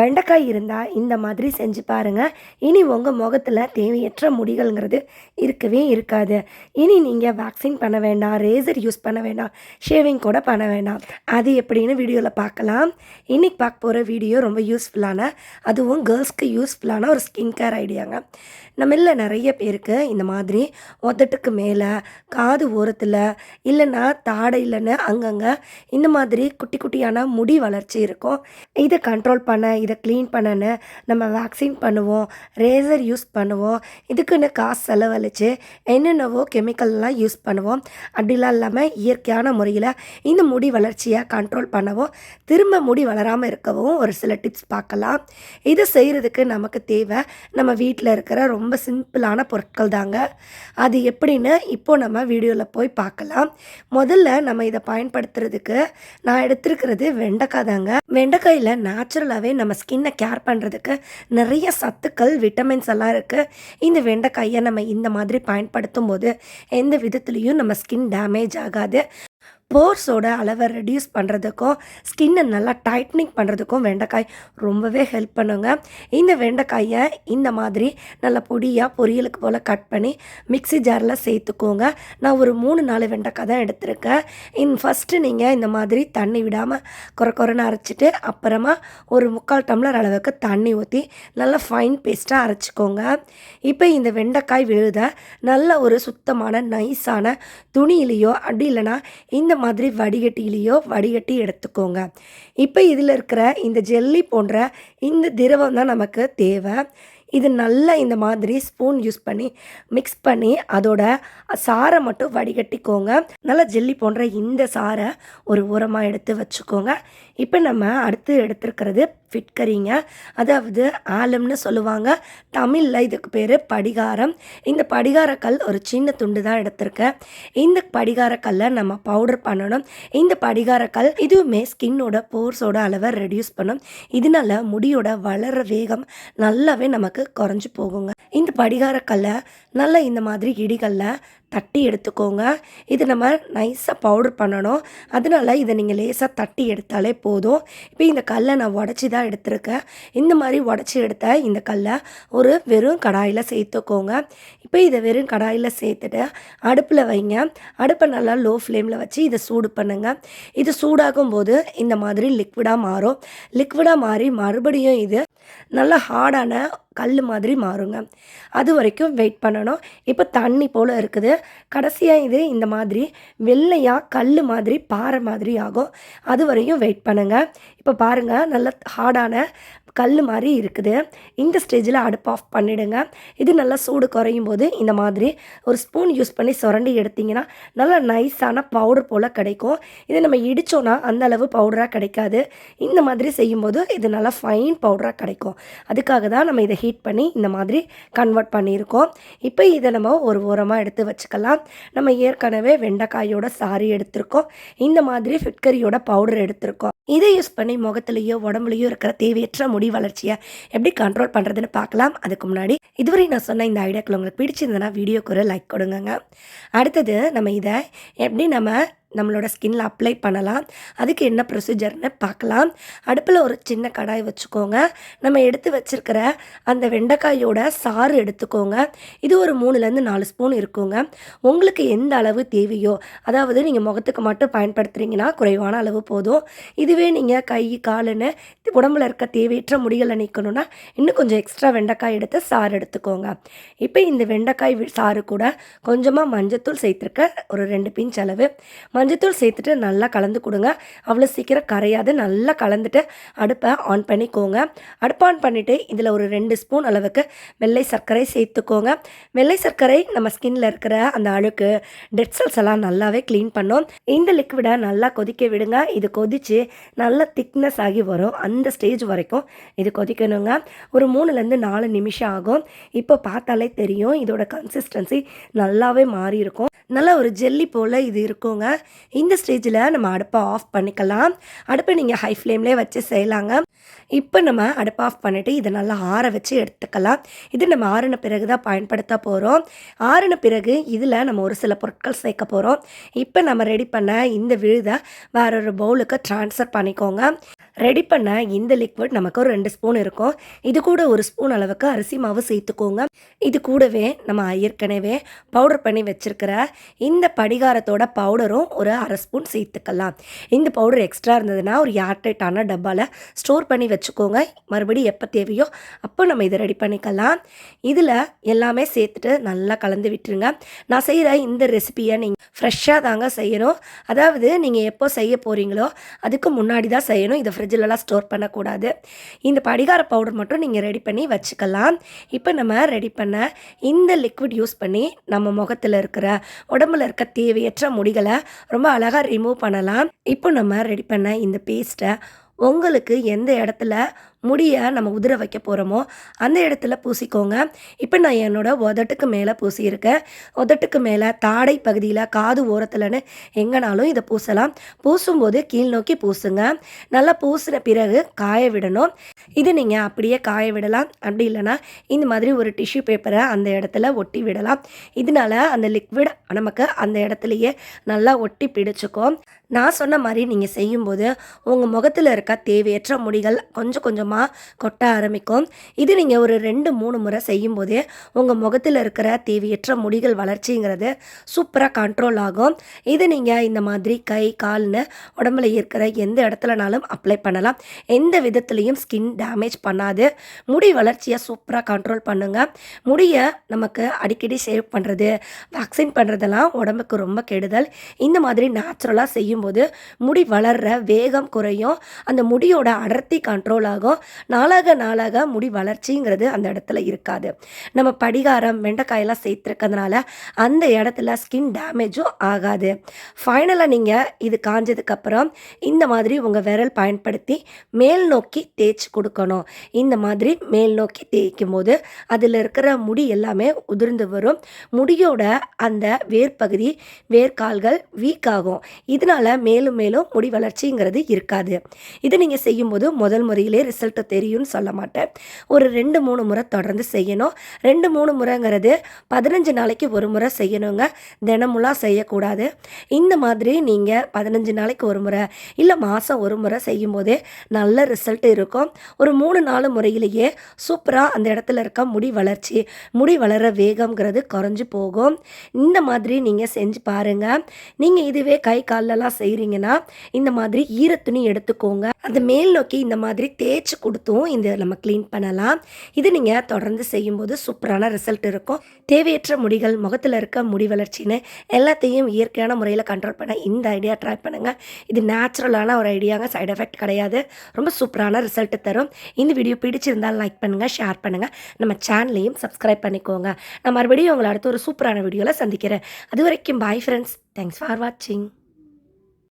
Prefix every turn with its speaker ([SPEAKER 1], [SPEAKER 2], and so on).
[SPEAKER 1] வெண்டைக்காய் இருந்தால் இந்த மாதிரி செஞ்சு பாருங்கள் இனி உங்கள் முகத்தில் தேவையற்ற முடிகள்ங்கிறது இருக்கவே இருக்காது. இனி நீங்கள் வேக்சின் பண்ண வேண்டாம் ரேசர் யூஸ் பண்ண வேண்டாம் ஷேவிங் கூட பண்ண வேண்டாம். அது எப்படின்னு வீடியோவில் பார்க்கலாம். இன்றைக்கி பார்க்க போகிற வீடியோ ரொம்ப யூஸ்ஃபுல்லான அதுவும் கேர்ள்ஸ்க்கு யூஸ்ஃபுல்லான ஒரு ஸ்கின் கேர் ஐடியாங்க நம்ம இல்லை நிறைய பேருக்கு இந்த மாதிரி உதட்டுக்கு மேலே காது ஓரத்தில் இல்லைன்னா தாடை இல்லைன்னு அங்கங்கே இந்த மாதிரி குட்டி குட்டியான முடி வளர்ச்சி இருக்கும். இதை கண்ட்ரோல் பண்ண இதை க்ளீன் பண்ணன்னு நம்ம வேக்சின் பண்ணுவோம் ரேசர் யூஸ் பண்ணுவோம் இதுக்குன்னு காசு செலவழித்து என்னென்னவோ கெமிக்கல்லாம் யூஸ் பண்ணுவோம். அப்படிலாம் இல்லாமல் இயற்கையான முறையில் இந்த முடி வளர்ச்சியை கண்ட்ரோல் பண்ணவும் திரும்ப முடி வளராமல் இருக்கவும் ஒரு சில டிப்ஸ் பார்க்கலாம். இதை செய்கிறதுக்கு நமக்கு தேவை நம்ம வீட்டில் இருக்கிற ரொம்ப சிம்பிளான பொருட்கள் தாங்க. அது எப்படின்னு இப்போது நம்ம வீடியோவில் போய் பார்க்கலாம். முதல்ல நம்ம இதை பயன்படுத்துறதுக்கு நான் எடுத்திருக்கிறது வெண்டைக்காய் தாங்க. வெண்டைக்காயில் நேச்சுரலாகவே நம்ம ஸ்கின்னை கேர் பண்ணுறதுக்கு நிறைய சத்துக்கள் விட்டமின்ஸ் எல்லாம் இருக்குது இந்த வெண்டைக்காயை நம்ம இந்த மாதிரி பயன்படுத்தும் போது எந்த விதத்துலேயும் நம்ம ஸ்கின் டேமேஜ் ஆகாது. போர்ஸோட அளவை ரெடியூஸ் பண்ணுறதுக்கும் ஸ்கின்னை நல்லா டைட்னிங் பண்ணுறதுக்கும் வெண்டைக்காய் ரொம்பவே ஹெல்ப் பண்ணுங்க. இந்த வெண்டைக்காயை இந்த மாதிரி நல்லா பொடியாக பொரியலுக்கு போல் கட் பண்ணி மிக்ஸி ஜாரில் சேர்த்துக்கோங்க. நான் ஒரு மூணு நாலு வெண்டைக்காய் தான் எடுத்திருக்கேன். இன் ஃபஸ்ட்டு நீங்கள் இந்த மாதிரி தண்ணி விடாமல் குறை குறைன்னு அரைச்சிட்டு அப்புறமா ஒரு முக்கால் டம்ளர் அளவுக்கு தண்ணி ஊற்றி நல்லா ஃபைன் பேஸ்ட்டாக அரைச்சிக்கோங்க. இப்போ இந்த வெண்டைக்காய் விழுத நல்ல ஒரு சுத்தமான நைஸான துணியிலையோ அப்படி இல்லைன்னா இந்த மாதிரி வடிகட்டியிலையோ வடிகட்டி எடுத்துக்கோங்க. இப்போ இதில் இருக்கிற இந்த ஜெல்லி போன்ற இந்த திரவம் தான் நமக்கு தேவை. இது நல்லா இந்த மாதிரி ஸ்பூன் யூஸ் பண்ணி மிக்ஸ் பண்ணி அதோட சாரை மட்டும் வடிகட்டிக்கோங்க. நல்லா ஜெல்லி போன்ற இந்த சாரை ஒரு உரமாக எடுத்து வச்சுக்கோங்க. இப்போ நம்ம அடுத்து எடுத்துருக்கிறது ஃபிட்கரிங்க அதாவது ஆலம்னு சொல்லுவாங்க. தமிழில் இதுக்கு பேர் படிகாரம். இந்த படிகாரக்கல் ஒரு சின்ன துண்டு தான் எடுத்திருக்கேன். இந்த படிகாரக்கல்லை நம்ம பவுடர் பண்ணணும். இந்த படிகாரக்கல் இதுவுமே ஸ்கின்னோட போர்ஸோட அளவை ரெடியூஸ் பண்ணும். இதனால முடியோட வளர வேகம் நல்லாவே நமக்கு குறைஞ்சு போகுங்க. இந்த படிகாரக்கல்லை நல்லா இந்த மாதிரி இடிகளில் தட்டி எடுத்துக்கோங்க. இது நம்ம நைஸாக பவுடர் பண்ணணும். அதனால இதை நீங்கள் லேசாக தட்டி எடுத்தாலே போதும். இப்போ இந்த கல்லை நான் உடச்சி தான் எடுத்திருக்கேன். இந்த மாதிரி உடச்சி எடுத்த இந்த கல்லை ஒரு வெறும் கடாயில் சேர்த்துக்கோங்க. இப்போ இதை வெறும் கடாயில் சேர்த்துட்டு அடுப்பில் வைங்க. அடுப்பை நல்லா லோ ஃப்ளேமில் வச்சு இதை சூடு பண்ணுங்கள் இது சூடாகும் போது இந்த மாதிரி லிக்விடாக மாறும். லிக்விடாக மாறி மறுபடியும் இது நல்லா ஹார்டான கல் மாதிரி மாறுங்க. அது வரைக்கும் வெயிட் பண்ணணும். இப்போ தண்ணி போல் இருக்குது. கடைசியாக இது இந்த மாதிரி வெள்ளையாக கல் மாதிரி பாறை மாதிரி ஆகும். அது வரையும் வெயிட் பண்ணுங்கள் இப்போ பாருங்கள் நல்ல ஹார்டான கல் மாதிரி இருக்குது. இந்த ஸ்டேஜில் அடுப்பு ஆஃப் பண்ணிவிடுங்க இது நல்லா சூடு குறையும் போது இந்த மாதிரி ஒரு ஸ்பூன் யூஸ் பண்ணி சுரண்டி எடுத்திங்கன்னா நல்லா நைஸான பவுடர் போல் கிடைக்கும். இதை நம்ம இடித்தோன்னா அந்த அளவு பவுடராக கிடைக்காது. இந்த மாதிரி செய்யும்போது இது நல்லா ஃபைன் பவுடராக கிடைக்கும். அதுக்காக தான் நம்ம இதை ஹீட் பண்ணி இந்த மாதிரி கன்வெர்ட் பண்ணியிருக்கோம். இப்போ இதை நம்ம ஒரு ஓரமாக எடுத்து வச்சுக்கலாம். நம்ம ஏற்கனவே வெண்டைக்காயோட சாரி எடுத்திருக்கோம். இந்த மாதிரி ஃபிட்கரியோட பவுடர் எடுத்திருக்கோம். இதை யூஸ் பண்ணி முகத்துலேயோ உடம்புலையோ இருக்கிற தேவையற்ற முடி வளர்ச்சியை எப்படி கண்ட்ரோல் பண்ணுறதுன்னு பார்க்கலாம். அதுக்கு முன்னாடி இதுவரை நான் சொன்ன இந்த ஐடியாக்கள் உங்களுக்கு பிடிச்சிருந்தனா வீடியோக்கு ஒரு லைக் கொடுங்க அடுத்தது நம்ம இதை எப்படி நம்ம நம்மளோட ஸ்கின்ல அப்ளை பண்ணலாம். அதுக்கு என்ன ப்ரொசீஜர்னு பார்க்கலாம். அடுப்பில் ஒரு சின்ன கடாய் வச்சுக்கோங்க. நம்ம எடுத்து வச்சிருக்கிற அந்த வெண்டைக்காயோட சாறு எடுத்துக்கோங்க. இது ஒரு மூணுலேருந்து நாலு ஸ்பூன் இருக்குங்க. உங்களுக்கு எந்த அளவு தேவையோ அதாவது நீங்கள் முகத்துக்கு மட்டும் பயன்படுத்துகிறீங்கன்னா குறைவான அளவு போதும். இதுவே நீங்கள் கை காலுன்னு உடம்புல இருக்க தேவையற்ற முடிகளை நீக்கணும்னா இன்னும் கொஞ்சம் எக்ஸ்ட்ரா வெண்டைக்காய் எடுத்து சாறு எடுத்துக்கோங்க. இப்போ இந்த வெண்டைக்காய் சாறு கூட கொஞ்சமாக மஞ்சத்தூள் சேர்த்துருக்க ஒரு ரெண்டு பிஞ்ச் அளவு. மஞ்சத்தூள் சேர்த்துட்டு நல்லா கலந்து கொடுங்க. அவ்வளோ சீக்கிரம் கரையாது. நல்லா கலந்துட்டு அடுப்பை ஆன் பண்ணிக்கோங்க. அடுப்பை ஆன் பண்ணிவிட்டு இதில் ஒரு ரெண்டு ஸ்பூன் அளவுக்கு வெள்ளை சர்க்கரை சேர்த்துக்கோங்க. வெள்ளை சர்க்கரை நம்ம ஸ்கின்ல இருக்கிற அந்த அழுக்கு டெட் செல்ஸ் எல்லாம் நல்லாவே க்ளீன் பண்ணும். இந்த லிக்விடை நல்லா கொதிக்க விடுங்க. இது கொதித்து நல்லா திக்னஸ் ஆகி வரும். அந்த ஸ்டேஜ் வரைக்கும் இது கொதிக்கணுங்க. ஒரு மூணுலேருந்து நாலு நிமிஷம் ஆகும். இப்போ பார்த்தாலே தெரியும். இதோட கன்சிஸ்டன்சி நல்லாவே மாறி இருக்கும் நல்லா ஒரு ஜெல்லி போல் இது இருக்குங்க. இந்த ஸ்டேஜில் நம்ம அடுப்பை ஆஃப் பண்ணிக்கலாம். அடுப்பை நீங்கள் ஹை ஃப்ளேம்லேயே வச்சு செய்யலாங்க. இப்போ நம்ம அடுப்பை ஆஃப் பண்ணிவிட்டு இதை நல்லா ஆற வச்சு எடுத்துக்கலாம். இது நம்ம ஆறின பிறகு தான் பயன்படுத்த போகிறோம் ஆறின பிறகு இதில் நம்ம ஒரு சில பொருட்கள் சேர்க்க போகிறோம் இப்போ நம்ம ரெடி பண்ண இந்த விழுதை வேற ஒரு பவுலுக்கு ட்ரான்ஸ்ஃபர் பண்ணிக்கோங்க. ரெடி பண்ண இந்த லிக்விட் நமக்கு ஒரு ரெண்டு ஸ்பூன் இருக்கும். இது கூட ஒரு ஸ்பூன் அளவுக்கு அரிசி மாவு சேர்த்துக்கோங்க. இது கூடவே நம்ம ஏற்கனவே பவுடர் பண்ணி வச்சிருக்கிற இந்த படிகாரத்தோட பவுடரும் ஒரு அரை ஸ்பூன் சேர்த்துக்கலாம். இந்த பவுடர் எக்ஸ்ட்ரா இருந்ததுன்னா ஒரு ஏர்டைட்டான டப்பாவில் ஸ்டோர் பண்ணி வச்சுக்கோங்க. மறுபடியும் எப்போ தேவையோ அப்போ நம்ம இதை ரெடி பண்ணிக்கலாம். இதில் எல்லாமே சேர்த்துட்டு நல்லா கலந்து விட்டுருங்க. நான் செய்கிற இந்த ரெசிபியை நீங்கள் ஃப்ரெஷ்ஷாக தாங்க செய்யணும். அதாவது நீங்கள் எப்போ செய்ய போகிறீங்களோ அதுக்கு முன்னாடி தான் செய்யணும். இதை ஃப்ரிட்ஜிலலாம் ஸ்டோர் பண்ணக்கூடாது. இந்த படிகார பவுடர் மட்டும் நீங்கள் ரெடி பண்ணி வச்சுக்கலாம். இப்போ நம்ம ரெடி பண்ண இந்த லிக்விட் யூஸ் பண்ணி நம்ம முகத்தில் இருக்கிற உடம்புல இருக்க தேவையற்ற முடிகளை ரொம்ப அழகாக ரிமூவ் பண்ணலாம். இப்போ நம்ம ரெடி பண்ண இந்த பேஸ்ட்டை உங்களுக்கு எந்த இடத்துல முடியை நம்ம உதிர வைக்க போகிறோமோ அந்த இடத்துல பூசிக்கோங்க. இப்போ நான் என்னோட உதட்டுக்கு மேலே பூசியிருக்கேன். உதட்டுக்கு மேலே தாடை பகுதியில் காது ஓரத்துலன்னு எங்கேனாலும் இதை பூசலாம். பூசும்போது கீழ் நோக்கி பூசுங்க. நல்லா பூசின பிறகு காய விடணும். இது நீங்கள் அப்படியே காய விடலாம். அப்படி இல்லைன்னா இந்த மாதிரி ஒரு டிஷ்யூ பேப்பரை அந்த இடத்துல ஒட்டி விடலாம். இதனால அந்த லிக்விட் நமக்கு அந்த இடத்துலையே நல்லா ஒட்டி பிடிச்சிக்கும். நான் சொன்ன மாதிரி நீங்கள் செய்யும்போது உங்கள் முகத்தில் இருக்க தேவையற்ற முடிகள் கொஞ்சம் கொஞ்சமாக கொட்ட ஆரம்பிக்கும். இது நீங்கள் ஒரு ரெண்டு மூணு முறை செய்யும்போது உங்கள் முகத்தில் இருக்கிற தேவையற்ற முடிகள் வளர்ச்சிங்கிறது சூப்பராக கண்ட்ரோல் ஆகும். இது நீங்கள் இந்த மாதிரி கை கால்னு உடம்புல இருக்கிற எந்த இடத்துலனாலும் அப்ளை பண்ணலாம். எந்த விதத்துலேயும் ஸ்கின் டேமேஜ் பண்ணாது. முடி வளர்ச்சியை சூப்பராக கண்ட்ரோல் பண்ணுங்கள் முடியை நமக்கு அடிக்கடி சேவ் பண்ணுறது வேக்சின் பண்ணுறதெல்லாம் உடம்புக்கு ரொம்ப கெடுதல். இந்த மாதிரி நேச்சுரலாக செய்யும்போது முடி வளர்ற வேகம் குறையும். அந்த முடியோட அடர்த்தி கண்ட்ரோல் ஆகும். நாளாக நாளாக முடி வளர்ச்சிங்கிறது அந்த இடத்துல இருக்காது. நம்ம படிகாரம் வெண்டைக்காயெல்லாம் சேர்த்துருக்கிறதுனால அந்த இடத்துல ஸ்கின் டேமேஜும் ஆகாது. ஃபைனலாக நீங்கள் இது காஞ்சதுக்கப்புறம் இந்த மாதிரி உங்கள் விரல் பயன்படுத்தி மேல் நோக்கி தேய்ச்சி கொடுக்கணும். இந்த மாதிரி மேல் நோக்கி தேய்க்கும் போது அதில் இருக்கிற முடி எல்லாமே உதிர்ந்து வரும். முடியோட அந்த வேர்ப்பகுதி வேர்க்கால்கள் வீக் ஆகும். இதனால மேலும் மேலும் முடி வளர்ச்சிங்கிறது இருக்காது. இதை நீங்கள் செய்யும்போது முதல் முறையிலே ரிசல்ட்டு தெரியும்னு சொல்ல மாட்டேன். ஒரு ரெண்டு மூணு முறை தொடர்ந்து செய்யணும். ரெண்டு மூணு முறைங்கிறது பதினஞ்சு நாளைக்கு ஒரு முறை செய்யணுங்க. தினமுலாம் செய்யக்கூடாது. இந்த மாதிரி நீங்கள் பதினஞ்சு நாளைக்கு ஒரு முறை இல்லை மாதம் ஒரு முறை செய்யும்போதே நல்ல ரிசல்ட் இருக்கும். ஒரு மூணு நாலு முறையிலேயே சூப்பராக அந்த இடத்துல இருக்க முடி வளர்ச்சி முடி வளர வேகம்ங்கிறது குறைஞ்சு போகும். இந்த மாதிரி நீங்கள் செஞ்சு பாருங்கள் நீங்கள் இதுவே கை காலெல்லாம் செய்கிறீங்கன்னா இந்த மாதிரி ஈரத்துணி எடுத்துக்கோங்க. அந்த மேல் நோக்கி இந்த மாதிரி தேய்ச்சி கொடுத்தும் இந்த நம்ம க்ளீன் பண்ணலாம். இது நீங்கள் தொடர்ந்து செய்யும்போது சூப்பரான ரிசல்ட் இருக்கும். தேவையற்ற முடிகள் முகத்தில் இருக்க முடி வளர்ச்சின்னு எல்லாத்தையும் இயற்கையான முறையில் கண்ட்ரோல் பண்ண இந்த ஐடியா ட்ரை பண்ணுங்கள் இது நேச்சுரலான ஒரு ஐடியாங்க சைடு எஃபெக்ட் கிடையாது. ரொம்ப சூப்பரான ரிசல்ட் தரும். இந்த வீடியோ பிடிச்சிருந்தால் லைக் பண்ணுங்கள் ஷேர் பண்ணுங்கள் நம்ம சேனலையும் சப்ஸ்கிரைப் பண்ணிக்கோங்க. நான் மறுபடியும் உங்களை அடுத்த ஒரு சூப்பரான வீடியோவில் சந்திக்கிறேன். அது வரைக்கும் பாய் ஃப்ரெண்ட்ஸ் தேங்க்ஸ் ஃபார் வாட்சிங்